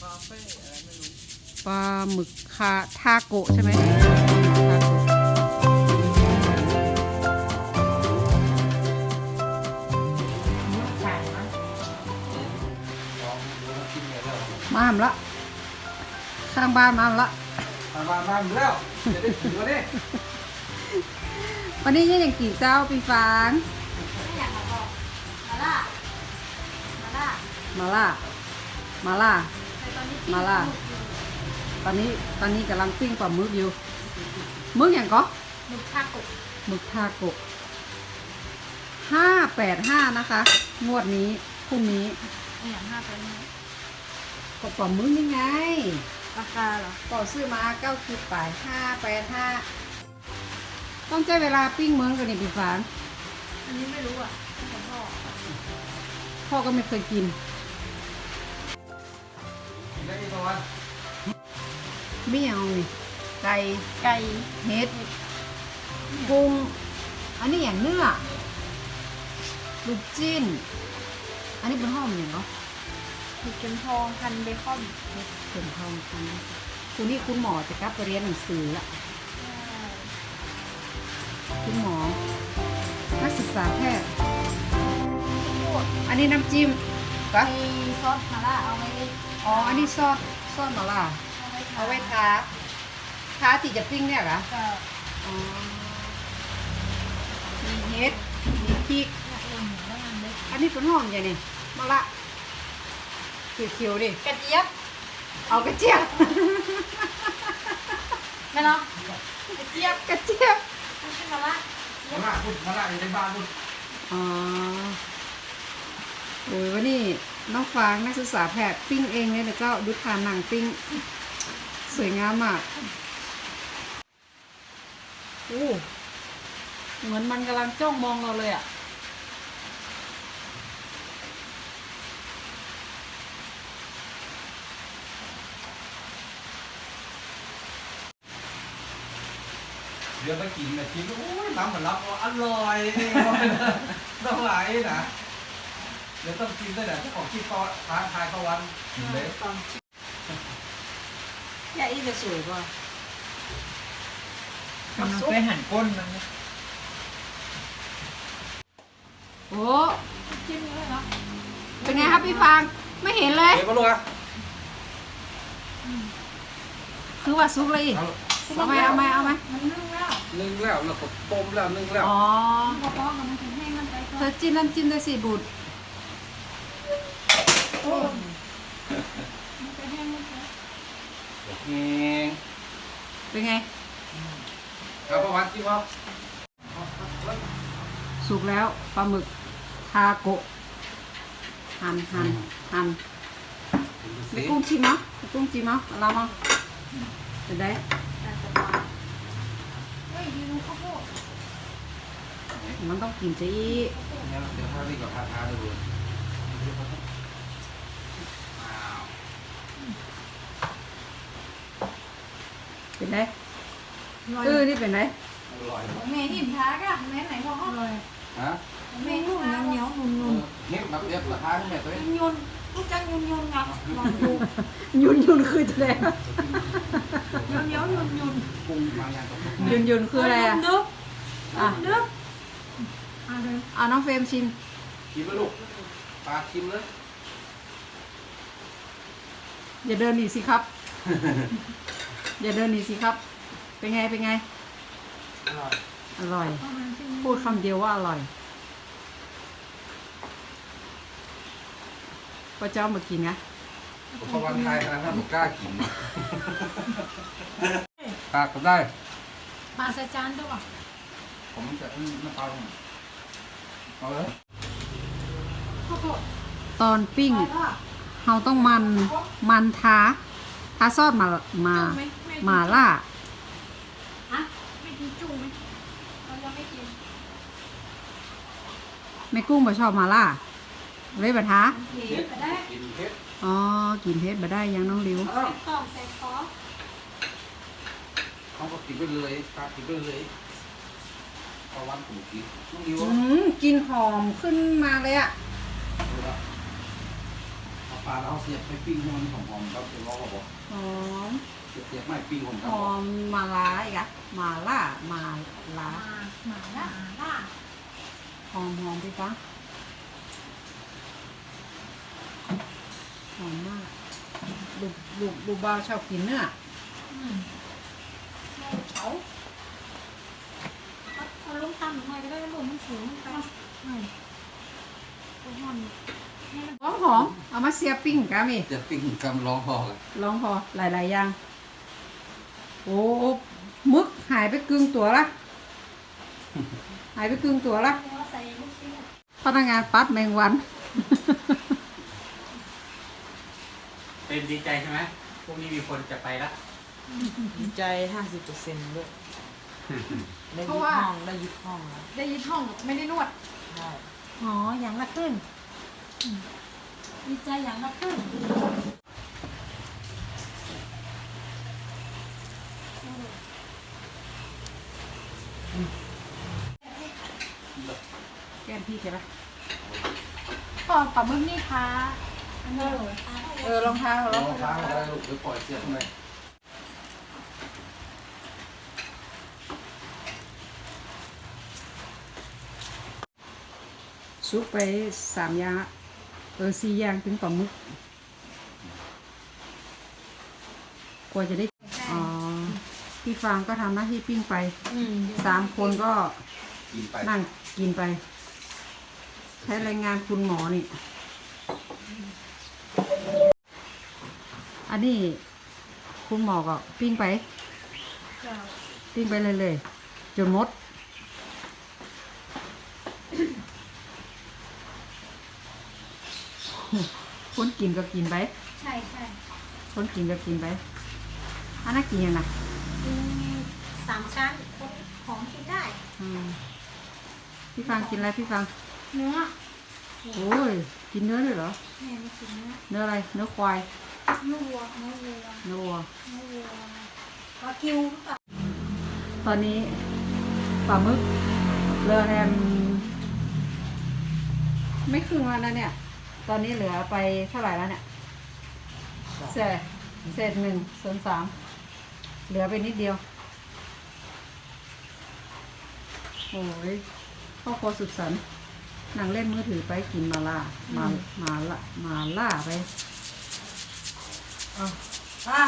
คาเฟ่อะไรไม่รู้ปลาหมึกคาทาโกะใช่ไหมทาโกะมาหมละข้างบ้านมาหมละมามามาอยู่แล้วจะได้ถือว่าเนี่ยวันนี้ยังอย่างกี่เจ้าปีฟางไม่อยากมาบอกมาล่ามาล่ามาล่ามาล่าแต่ตอนนี้ มาล่าตอนนี้ตอนนี้กำลังปิ้งปลาหมึกอยู่หมึกอย่างก็หมึกทาโกะหมึกทาโกะห้าแปดห้านะคะ งวดนี้พรุ่งนี้อย่างห้าเป็นก็ปลาหมึกนี่ไง ราคาเหรอก่อซื้อมาเก้าคิดไปห้าแปดห้าต้องใช้เวลาปิ้งเหมือนกันนี่พี่ฟางอันนี้ไม่รู้อะของพ่อพ่อก็ไม่เคยกิน กินได้อีกวันไม่เอานี่ไก่ไก่เห็ดกุ้งอันนี้อย่างเนื้อลูกจิ้น อันนี้เป็นห้อมอย่างเนาะหมึกเข็มทองพันเบคอนเป็นทองคันคุณนี่คุณหมอจะกลับไปเรียนหนังสือละคุณหมอ นักศึกษาแพทย์ อันนี้น้ำจิ้มปะไอซอสมาล่าเอาไว้ อ๋อ อันนี้ซอสซอสมาล่าเอาไว้ทาทาที่จะปิ้งเนี่ยเหรอก็อ๋อมีเห็ดมีพริกอยากเล่นหมูได้งานเลยอันนี้เป็นหอมใหญ่นี่มะละเขียวๆดิ กระเจี๊ยบเอากระเจี๊ยบ ไม่เนาะกระเจี๊ยบกระเจี๊ยบไม่ใช่มาล่ามาละพูดมาละอยู่ในบ้านพูดอ๋อ โอ้ยวันนี้น้องฟางนักศึกษาแพทย์ปิ้งเองเนี่ยแล้วก็ดูทานหนังปิ้ง สวยงามมากโอ้เหมือนมันกำลังจ้องมองเราเลยอะเดี๋ยวไปกินนะกินโอ้ยน้ำมันรับอร่อยนี่ต้องไหลนะ เดี๋ยวต้องกินด้วยนะเจ้าของคิดก็ทานทายเขาวันกินเลยยาอีจะสวยกว่ามันไปหั่นก้นมันโอ้จิ้มเลยเนาะเป็นไงครับพี่ฟางไม่เห็นเลย เดี๋ยวมาลูกอะคือว่าซุกเลยอีกเอาเอาไหมเอาไหมเอาไหมมันนึ่งแล้วนึ่งแล้วแล้วก็ต้มแล้วนึ่งแล้วอ๋อพอๆกับมันถึงแห้งมันไปก่อเธอนจิ้มน้ำจิ้มได้สี่บุตรโอ้มันจะ แห้งมันไปแห้งเป็นไงเอาประวัติจริงวะสุกแล้วปลาหมึกทาโกะหั่นหั่นหั่นไม่กุ้งชิมมั้ยไม่กุ้งชิมมั้ยเอาเรามาจะได้แต่จะปลาเฮ้ยดูข้าวโพดมันต้องกินจะอีเดี๋ยวเดี๋ยวถ้าวิ่งกับทาทาดูว้าว เป็นได้เออนี่เป็นได้อร่อยแม่หิมทากอะแม่ไหนพ่อเลยฮะแม่นุ่มเหนียวเหนียวนุ่มนุ่มเฮ็ดแบบเรียบราคาที่แม่ตัวเองยนลูกจังยนยนงับลองดูยุนยุนคือจะได้เหนียวเหนียวยุนยุนปรุงบางอย่างกับยุนยุนคืออะไรอะนึกอะนึกอะเลยเอาน้องเฟรมชิมชิมไหมลูกปลาชิมเลยอย่าเดินหนีสิครับ อย่าเดินหนีสิครับ เป็นไง เป็นไง อร่อยอร่อยเอามันชิมพูดคำเดียวว่าอร่อยป้าเจ้ามากินนะผมก็วันไทยขนาดนั้นผมกล้ากินปากก็ได้มาใส่จานด้วยผมจะน้ำปลาเอาเลยข้าวโพดตอนปิ้งเราต้องมันมันท้าท้าซอสมามามาล่าฮะไม่กินจุ้งไหมเรายังไม่กินแม่กุ้งบ่ชอบมาล่าเลยบ่ท้าเผ็ดแต่ได้กินเผ็ดอ๋อกินเผ็ดบ่ได้ยังน้องริวอ้าวต่อใส่ซอสเขาก็กินไปเลยปลากินไปเลยพอวันผมกินต้องดีอืวะมกลินหอมขึ้นมาเลยอะดูละเอาปลาเราเสียบไปปิ้งให้มันหอมๆครับจะรอบอกหอมเสี ยบเสียบไม่ปิ้งผมคหรับอมมาลาอีกอะมาล่ามาลามาหมาล่าล่าหอมหอมพี่ฟ้าหอมมากลูกลูกลูกบ้าวชอบกินเนื้ออืมเขาเขาเขาลงตำหน่อยก็ได้ลงมันสูงไปอืมตัวหอนให้มันหอมหอมเอามาเสียบปิ้งกะมีจะปิ้งกำลองพอกันลองพอหลายๆอย่าง โอ้มึกหายไปกึ่งตัวละ หายไปกึ่งตัวละแล้วใส่ลูกชิ้นอะพนักงานปัดแมงวัน เป็นดีใจใช่ไหมพรุ่งนี้มีคนจะไปละ ดีใจห้าสิบเปอร์เซ็นต์ด้วยได้เพยึราะดว่า ห้องได้ยึดห้องแล้วได้ยินห้องไม่ได้นวด ใช่อ๋อ อย่างละครึ่งอืมดีใจอย่างละครึ่ง แก้มพี่ใช่ปะก็ปลาหมึกนี่ค่ะอันนี้เลยเออรองเท้ารลอองงค้างอะไรลูกเดี๋ยวปล่อยเสียบเลยซุปไปสามอย่างอะเออสี่อย่างถึงปลาหมึกกว่าจะได้อ๋อ พี่ฟางก็ทำหน้าที่ปิ้งไปอืมสามคนก็กินไปนั่งกินไป ใช้แรงงานคุณหมอนี่ อันนี้คุณหมอก็ปิ้งไป เจ้าปิ้งไปเลยเลยจนหมด คนกินก็กินไป ใช่ใช่คนกินก็กินไปอันนั้นกินยังไงอื มสามชั้นคนของกินได้อืมพี่ฟังกินอะไรพี่ฟัง เนื้อโอ้ย กินเนื้อด้วยเหรอ แม่ไม่กินเนื้อเนื้ออะไร เนื้อควาย เนื้อวัวเนื้อวัวเนื้อวัว เนื้อวัววากิวหรือเปล่าตอนนี้ปลาหมึกเหลือแฮมไม่ครึ่งแล้วนะเนี่ย ตอนนี้เหลือไปเท่าไหร่แล้วเนี่ยเศษเศษหนึ่งส่วนสาม เหลือไปนิดเดียว โอ้ยพ่อครัวสุดสันนั่งเล่นมือถือไปกินมาล่ามามาลามาล่าไปอะ